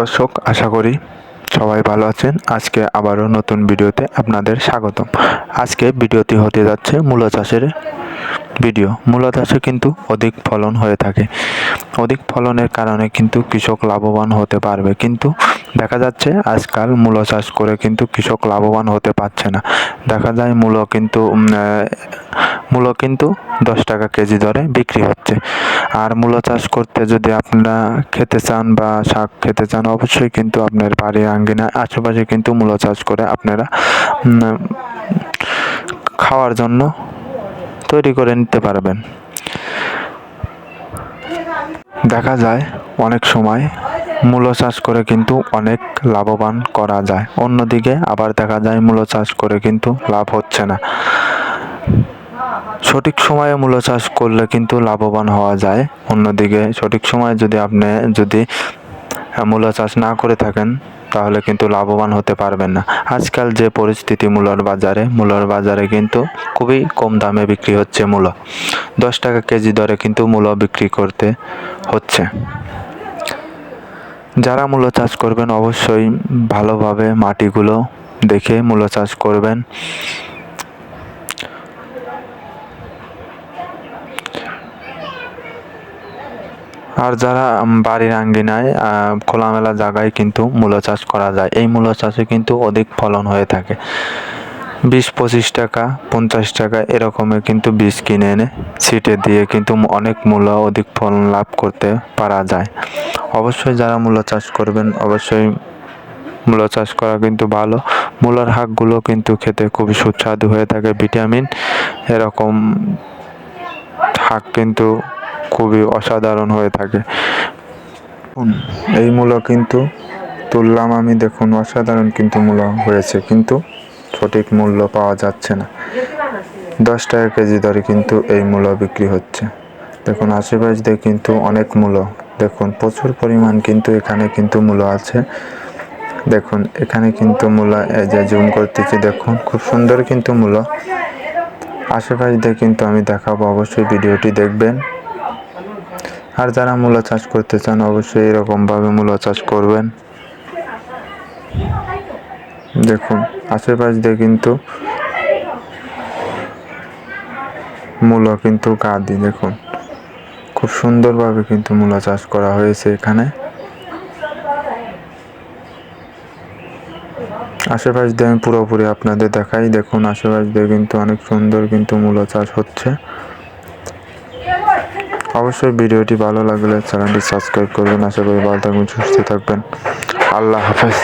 দর্শক, আশা করি সবাই ভালো আছেন। আজকে আবারও নতুন ভিডিওতে আপনাদের স্বাগতম। আজকে ভিডিওটি হতে যাচ্ছে মূলা চাষের ভিডিও। মূলা চাষে কিন্তু অধিক ফলন হয়ে থাকে। অধিক ফলনের কারণে কিন্তু কৃষক লাভবান হতে পারবে। কিন্তু দেখা যাচ্ছে আজকাল মূলো চাষ করে কিন্তু কৃষক লাভবান হতে পারছে না। দেখা যায় মূলো কিন্তু মূলো কিন্তু দশ টাকা কেজি দরে বিক্রি হচ্ছে। আর মূলো চাষ করতে যদি আপনারা খেতে চান বা শাক খেতে চান, অবশ্যই কিন্তু আপনার বাড়ির আঙ্গিনায় আশেপাশে কিন্তু মূলো চাষ করে আপনারা খাওয়ার জন্য তৈরি করে নিতে পারবেন। দেখা যায় অনেক সময় মূলো চাষ করে কিন্তু অনেক লাভবান করা যায়। অন্যদিকে আবার দেখা যায় মূলো চাষ করে কিন্তু লাভ হচ্ছে না। সঠিক সময়ে মূলো চাষ করলে কিন্তু লাভবান হওয়া যায়। অন্যদিকে সঠিক সময়ে যদি আপনি যদি মূলো চাষ না করে থাকেন, তাহলে কিন্তু লাভবান হতে পারবেন না। আজকাল যে পরিস্থিতি মূলার বাজারে মূলার বাজারে কিন্তু খুবই কম দামে বিক্রি হচ্ছে মূলো। দশ টাকা কেজি দরে কিন্তু মূলো বিক্রি করতে হচ্ছে। যারা মূলো চাষ করবেন, অবশ্যই ভালোভাবে মাটিগুলো দেখে মূলো চাষ করবেন। আর যারা বাড়ির আঙ্গিনায় খোলামেলা জায়গায় কিন্তু মূলো চাষ করা যায়। এই মূলো চাষে কিন্তু অধিক ফলন হয়ে থাকে। বিশ, পঁচিশ টাকা, পঞ্চাশ টাকা এরকমের কিন্তু বীজ কিনে এনে ছিটে দিয়ে কিন্তু অনেক মূল্য অধিক ফলন লাভ করতে পারা যায়। অবশ্যই যারা মূলো চাষ করবেন, অবশ্যই মূলো চাষ করা কিন্তু ভালো। মূলার শাকগুলো কিন্তু খেতে খুবই সুস্বাদু হয়ে থাকে। ভিটামিন এরকম শাক কিন্তু খুবই অসাধারণ হয়ে থাকে। এই মূলো কিন্তু তুললাম আমি, দেখুন, অসাধারণ কিন্তু মূল্য হয়েছে, কিন্তু সঠিক মূল্য পাওয়া যাচ্ছে না। দশ টাকা কেজি দরে কিন্তু এই মূল্য বিক্রি হচ্ছে। দেখুন, আশেপাশ দিয়ে কিন্তু অনেক মূল্য দেখুন, প্রচুর পরিমাণ কিন্তু এখানে কিন্তু মূল্য আছে। দেখুন, এখানে কিন্তু মূল্য এই যে জুম করতেছি, দেখুন, খুব সুন্দর কিন্তু মূল্য আশেপাশ দিয়ে কিন্তু আমি দেখাবো, অবশ্যই ভিডিওটি দেখবেন। আর যারা মূলা চাষ করতে চান, অবশ্যই এরকমভাবে মূলা চাষ করবেন। দেখুন, আশেপাশ দিয়ে কিন্তু মূলো কিন্তু গাদি, দেখুন। খুব সুন্দরভাবে কিন্তু মূলা চাষ করা হয়েছে এখানে। আশেপাশ দিয়ে আমি পুরোপুরি আপনাদের দেখাই। দেখুন, আশেপাশ দিয়ে কিন্তু অনেক সুন্দর কিন্তু মূলা চাষ হচ্ছে। অবশ্যই ভিডিওটি ভালো লাগলে চ্যানেলটি সাবস্ক্রাইব করবেন। আশা করি ভালো থাকবেন, সুস্থ থাকবেন। আল্লাহ হাফেজ।